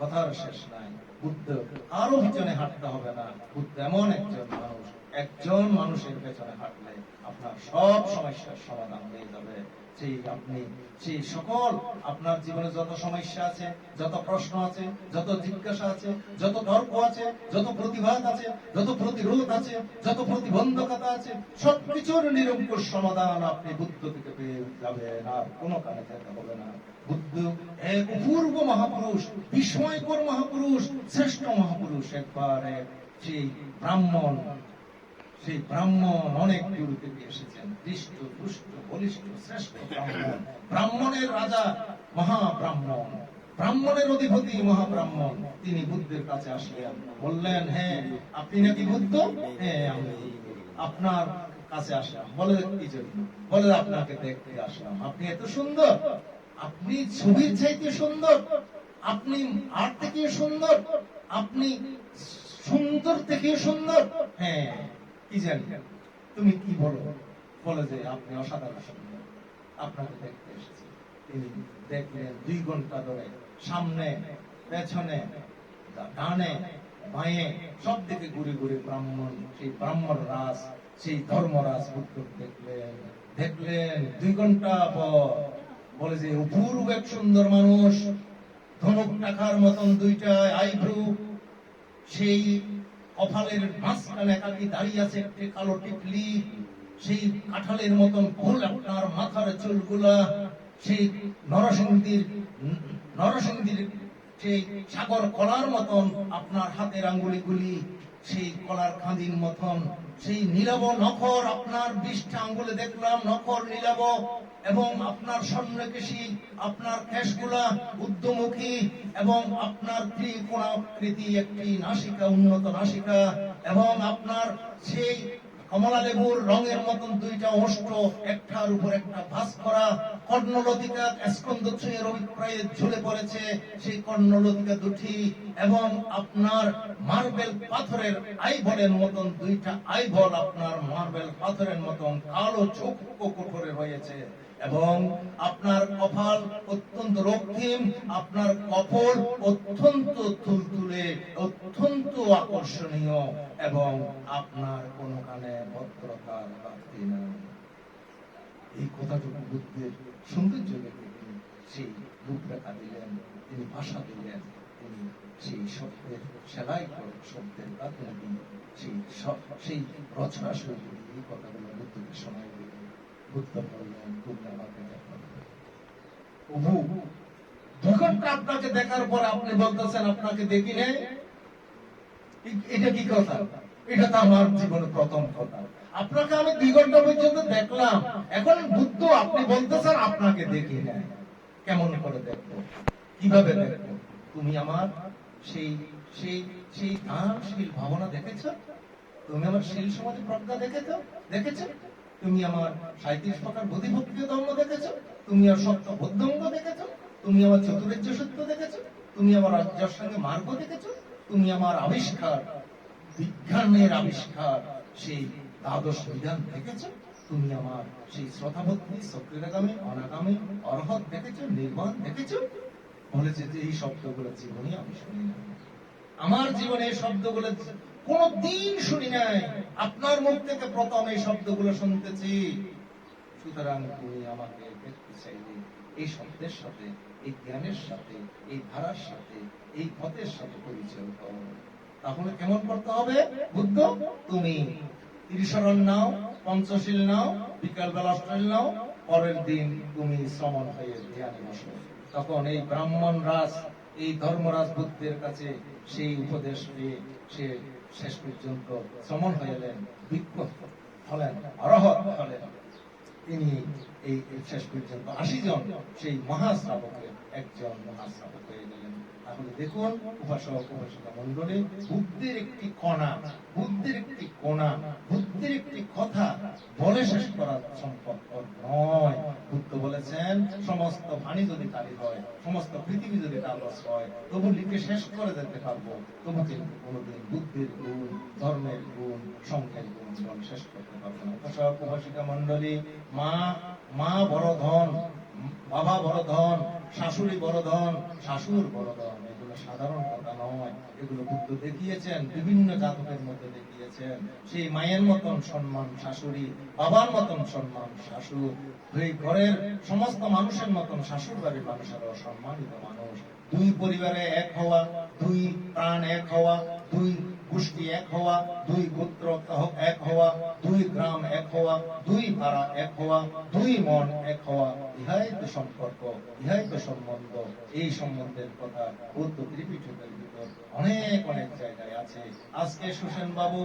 কথার শেষ নাই। বুদ্ধ আরও পিছনে হাঁটতে হবে না। বুদ্ধ এমন একজন মানুষ। একজন মানুষের পেছনে হাঁটলে আপনার সব সমস্যার সমাধান হয়ে যাবে। সেই আপনি সেই সকল আপনার জীবনে যত সমস্যা আছে, যত প্রশ্ন আছে, যত জিজ্ঞাসা আছে, যত তর্ক আছে, যত আছে, যত প্রতিরোধ আছে, যত প্রতিবন্ধকতা আছে, সবকিছুর নিরঙ্কুশ সমাধান আপনি বুদ্ধ থেকে পেয়ে যাবেন আর কোনো কানে যেতে হবে না। বুদ্ধ এক অপূর্ব মহাপুরুষ, বিস্ময়কর মহাপুরুষ, শ্রেষ্ঠ মহাপুরুষ একবার এক, সেই ব্রাহ্মণ সেই ব্রাহ্মণ অনেক দূর থেকে এসেছেন। দৃষ্ট, দুষ্ট, বলিষ্ঠ, শ্রেষ্ঠ ব্রাহ্মণ। ব্রাহ্মণের রাজা মহাব্রাহ্মণ। ব্রাহ্মণের অধিপতি মহাব্রাহ্মণ। তিনি বুদ্ধের কাছে আসলেন। বললেন হ্যাঁ আপনি নাকি বুদ্ধ? হ্যাঁ আমি। আপনার কাছে আসলাম। বলে কি জন্য? বলে আপনাকে দেখতে আসলাম। আপনি এত সুন্দর। আপনি ছবির চাইতে সুন্দর। আপনি আর থেকে সুন্দর। আপনি সুন্দর থেকে সুন্দর। হ্যাঁ। কি জানি? তুমি কি বলো? বলে যে আপনি অসাধারণ সুন্দর আপনাকে দেখতে এসেছি। তিনি দেখলেন দুই ঘণ্টা ধরে সামনে, পেছনে, ডানে, বাঁয়ে সব দিকে ঘুরে ঘুরে ব্রাহ্মণ, সেই ব্রাহ্মণ রাস সেই ধর্মরাজ বুদ্ধ দেখলেন। দেখলেন দুই ঘণ্টা পর বলে যে, অপূর্ব এক সুন্দর মানুষ। ধনুক টাকার মতন দুইটা আইব্রু। সেই কপালের মাঝখানে একাকি দাঁড়িয়ে আছে একটি কালো টিকলি। সেই কাঁঠালের মতন ফুল আপনার মাথার চুলগুলা। সেই নরসিংদীর নরসিংদীর সেই সাগর কলার মতন আপনার হাতের আঙ্গুলিগুলি। সেই কলার খাঁদির মতন সেই নীলাব নখর আপনার বিশটা আঙ্গুলে দেখলাম, নখর নীলাব এবং আপনার স্বর্ণকেশী আপনার কেশগুলা উদ্যমুখী এবং আপনার ত্রিকোণাকৃতি একটি নাসিকা, উন্নত নাসিকা, এবং আপনার সেই কমলা লেবুর রঙের মতন দুইটা অষ্ট একটার উপর একটা ভাস করা। কর্ণলতিকা স্কন্দ ছুঁয়ে অভিপ্রায়ে ঝুলে পড়েছে সেই কর্ণলতিকা দুটি এবং আপনার মার্বেল পাথরের আইভলের মতন দুইটা আইভল আপনার মার্বেল পাথরের মতন কালো চোখ কোঠরে রয়েছে। এবং আপনার কপাল অত্যন্ত রক্তিম, আপনার কপল অত্যন্ত তুলতুলে, অত্যন্ত আকর্ষণীয় এবং আপনার কোন কানে ভদ্রতার প্রাপ্তি নাই। এই কথাটুকু বুদ্ধের সৌন্দর্য দেখে তিনি সেই রূপরেখা দিলেন, তিনি ভাষা দিলেন, তিনি সেই শব্দের সেলাই করে শব্দের কাতনা সেই সেই রচনা শৈলী এই কথাগুলো বুদ্ধকে শোনাই আপনাকে দেখার পর আপনি বলতেছেন, আপনাকে এটা কি কথা? এটা তো আমার জীবনে প্রথম কথা। আপনাকে আমি দুই ঘণ্টা পর্যন্ত দেখলাম। এখন বুদ্ধ, আপনি বলতেছেন, আপনাকে দেখি নাই। কেমন করে দেখব? কীভাবে দেখব? তুমি আমার সেই সেই সেই দানশীল ভাবনা দেখেছ? তুমি আমার শীল সমাজে প্রজ্ঞা দেখেছ? দেখেছ? তুমি আমার সাঁত্রিশ প্রকার বুদ্ধিভক্তিয় ধর্ম দেখেছ? তুমি আমার সত্য বৌদ্ধঙ্গ দেখেছ? তুমি আমার চতুরাজ্য সত্য দেখেছ? তুমি আমার রাজ্যের সঙ্গে মার্গ দেখেছ? তুমি আমার আবিষ্কার, বিজ্ঞানের আবিষ্কার, সেই দ্বাদশ বিধান দেখেছ? তুমি আমার সেই শ্রদ্ধাভক্তি, সক্রিয়াগামী, অনাগামী, অর্হত দেখেছ নির্মাণ দেখেছ? বলেছে যে এই শব্দগুলো জীবনে আমি শুনি আমার জীবনে এই শব্দগুলো কোন দিন শুনি নাই। আপনার মুখ থেকে প্রথম এই শব্দগুলো শুনতেছি। সুতরাং তুমি আমাকে দেখতে চাইলে এই শব্দের সাথে, এই জ্ঞানের সাথে, এই ধারার সাথে, এই পথের সাথে পরিচয় করো তাহলে কেমন করতে হবে? বুদ্ধ, তুমি ত্রিশরণ নাও, পঞ্চশীল নাও বিকাল অষ্টশীল নাও, পরের দিন তুমি শ্রমণ হয়ে ধ্যানে বসো। তখন এই ব্রাহ্মণ রাজ এই ধর্মরাজ বুদ্ধের কাছে সেই উপদেশ পেয়ে সে শেষ পর্যন্ত শ্রমণ হয়ে এলেন বিক্ষোভ হলেন অরহত হলেন। তিনি এই শেষ পর্যন্ত আশি জন সেই মহাশ্রাবকের একজন মহাশ্রাবক হয়ে গেলেন তাহলে দেখুন, উপাসক, উপাসিকা মন্ডলে বুদ্ধের একটি কণা, বুদ্ধের একটি কোণা, বুদ্ধের একটি কথা বলে শেষ করা সম্ভব নয়। বুদ্ধ বলেছেন, সমস্ত বাণী যদি কালি হয়, সমস্ত পৃথিবী যদি কাগজ হয়, তবু লিখে শেষ করে যেতে পারব। তবু কিন্তু কোনোদিন বুদ্ধের গুণ, ধর্মের গুণ, সংখ্যের গুণ শেষ করতে পারব না। উপাসক, উপাসিকা মন্ডলী মা মা বড় ধন, বাবা বড় ধন, শাশুড়ি বড় ধন, শাশুর বড় ধন, এগুলো সাধারণ কথা নয়। এগুলো বুদ্ধ দেখিয়েছেন, বিভিন্ন জাতকের মধ্যে দেখিয়েছেন। সেই মায়ের মতন সম্মান শাশুড়ি, বাবার মতন সম্মান শাশুর এই ঘরের সমস্ত মানুষের মতন শাশুর বাড়ির মানুষেরও সম্মানিত মানুষ। দুই পরিবারে এক হওয়া, দুই প্রাণ এক হওয়া, দুই গোষ্ঠী এক হওয়া, দুই গোত্র এক হওয়া, দুই গ্রাম এক হওয়া, দুই পাড়া এক হওয়া, দুই মন এক হওয়া, ইহাই তো সম্পর্ক, ইহাই তো সম্বন্ধ। এই সম্বন্ধের কথা বৌদ্ধ ত্রিপিটকের ভিতর অনেক অনেক জায়গায় আছে। আজকে সুসেন বাবু